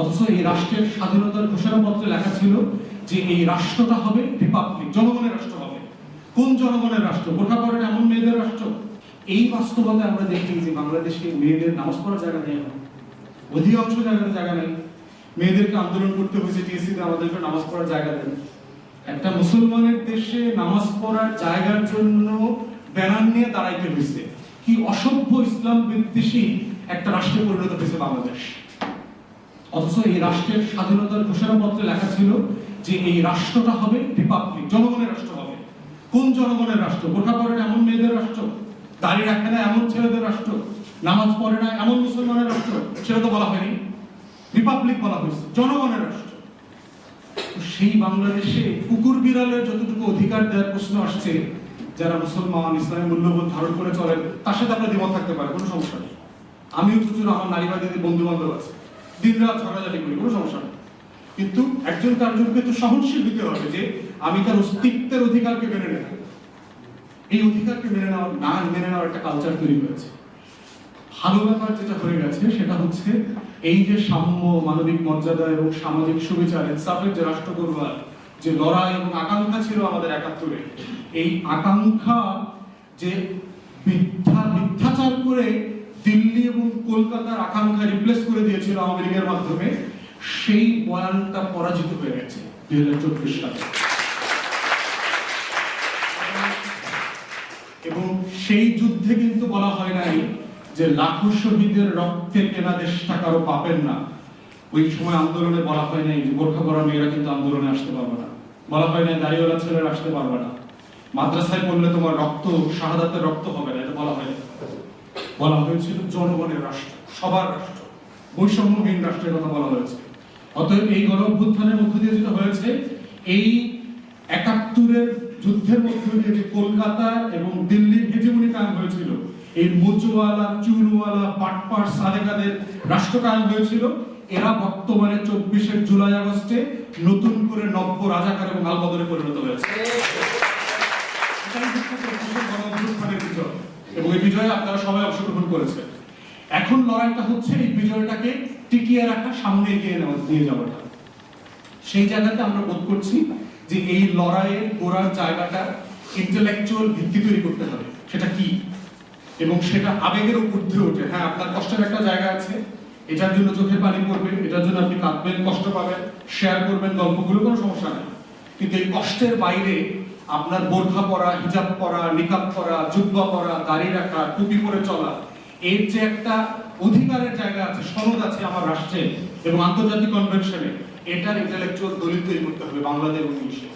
অথচ এই রাষ্ট্রের স্বাধীনতার ঘোষণাপত্রে লেখা ছিল যে এই রাষ্ট্রটা হবে রিপাবলিক, জনগণের রাষ্ট্র হবে। কোন জনগণের রাষ্ট্র? গোটা পড়েন এমন মেয়েদের রাষ্ট্র? এই বাস্তবতায় আমরা দেখি যে বাংলাদেশে মেয়েদের নামাজ পড়ার জায়গা নেই। অধিকাংশ জায়গাতে জায়গা নেই। মেয়েদেরকে আন্দোলন করতে হয়েছে, টিএসসিতে আমাদেরকে নামাজ পড়ার জায়গা দেন। একটা মুসলমানের দেশে নামাজ পড়ার জায়গার জন্য ব্যানার নিয়ে দাঁড়াইতে হয়েছে। কি অসভ্য ইসলাম বিদ্বেষী একটা রাষ্ট্রে পরিণত হয়েছে বাংলাদেশ। অথচ এই রাষ্ট্রের স্বাধীনতার ঘোষণাপত্রে লেখা ছিল যে এই রাষ্ট্রটা হবে রিপাবলিক, জনগণের রাষ্ট্র হবে। কোন জনগণের রাষ্ট্র? গোটা পড়ে এমন মেয়েদের রাষ্ট্র? দাঁড়িয়ে রাখে না এমন ছেলেদের রাষ্ট্র? নামাজ পড়ে না এমন মুসলমানের রাষ্ট্র? সেটা তো বলা হয়নি। রিপাবলিক বলা হয়েছে, জনগণের রাষ্ট্র। সেই বাংলাদেশে কুকুর বিড়ালের যতটুকু অধিকার দেওয়ার প্রশ্ন আসছে, যারা মুসলমান, ইসলামী মূল্যবোধ ধারণ করে চলেন, তার সাথে আপনার দ্বিমত থাকতে পারে, কোনো সমস্যা নেই। আমিও প্রচুর আমার নারীবাদীদের বন্ধু বান্ধব আছে। দিন রাত ঝগড়াঝাটি করি কোনো সমস্যা নেই। কিন্তু একজন কার্যককে তো সহনশীল দিতে হবে যে আমি তার অস্তিত্বের অধিকারকে মেনে নেব। এই অধিকারকে মেনে নেওয়ার না মেনে নেওয়ার একটা কালচার তৈরি হয়েছে। ভালো ব্যাপার যেটা হয়ে গেছে, সেটা হচ্ছে এই যে সাম্য, মানবিক মর্যাদা এবং সামাজিক সুবিচার, ইনসাফের যে রাষ্ট্র গড়বার যে লড়াই এবং আকাঙ্ক্ষা ছিল আমাদের একাত্তরে, এই আকাঙ্ক্ষা যে মিথ্যা মিথ্যাচার করে দিল্লি আকাঙ্ক্ষা রিপ্লেস করে দিয়েছিল আওয়ামী লীগের মাধ্যমে, সেই বয়ানটা পরাজিত হয়ে গেছে দুই হাজার চব্বিশ সালে। এবং সেই যুদ্ধে কিন্তু বলা হয় নাই যে লাখো শহীদের রক্তে কেনা দেশটা কারও পাবেন না। ওই সময় আন্দোলনে বলা হয় নাই গোর্খা পড়া মেয়েরা কিন্তু আন্দোলনে আসতে পারবে না। বলা হয় নাই দাড়িওয়ালা ছেলেরা আসতে পারবে না। মাদ্রাসায় পড়লে তোমার রক্ত, শাহাদাতের রক্ত হবে না, এটা বলা হয়। বলা হয়েছিল জনগণের রাষ্ট্র। সবার রাষ্ট্র। বৈষম্যহীন রাষ্ট্রের কথা বলা হয়েছে। অতএব এই গণ অভ্যুত্থানের মধ্য দিয়ে যেটা হয়েছে, এই একাত্তরের যুদ্ধের মধ্য দিয়ে যে কলকাতা এবং দিল্লির হেজেমনি কায়েম হয়েছিল, এই মুচওয়ালা চুরওয়ালা পাটপাট সাদেকাদের রাষ্ট্র কায়েম হয়েছিল, এরা বর্তমানে চব্বিশের জুলাই আগস্টে নতুন করে নব্য রাজাকার এবং আলবদরে পরিণত হয়েছে। এবং এই বিজয়ে আপনারা সবাই অংশগ্রহণ করেছেন। এখন লড়াইটা হচ্ছে এই বিজয়টাকে টিকিয়ে রাখা, সামনে এগিয়ে নেওয়া, নিয়ে যাওয়াটা। সেই জায়গাতে আমরা বোধ করছি যে এই লড়াইয়ের গোড়ার জায়গাটা ইন্টেলেকচুয়াল ভিত্তি তৈরি করতে হবে। সেটা কি? এবং সেটা আবেগের ঊর্ধ্বে ওঠে। হ্যাঁ আপনার কষ্টের একটা জায়গা আছে। এটার জন্য চোখে পানি পড়বে, এটার জন্য আপনি কাঁদবেন, কষ্ট পাবেন শেয়ার করবেন গল্পগুলো, কোনো সমস্যা নেই। কিন্তু এই কষ্টের বাইরে আপনার বোরখা পরা, হিজাব পরা নিকাব পরা, জুব্বা পরা, দাড়ি রাখা, টুপি পরে চলা এর যে একটা অধিকারের জায়গা আছে, সনদ আছে আমার রাষ্ট্রে এবং আন্তর্জাতিক কনভেনশনে এটার ইন্টালেকচুয়াল দলিল তৈরি করতে হবে বাংলাদেশ ইংলিশে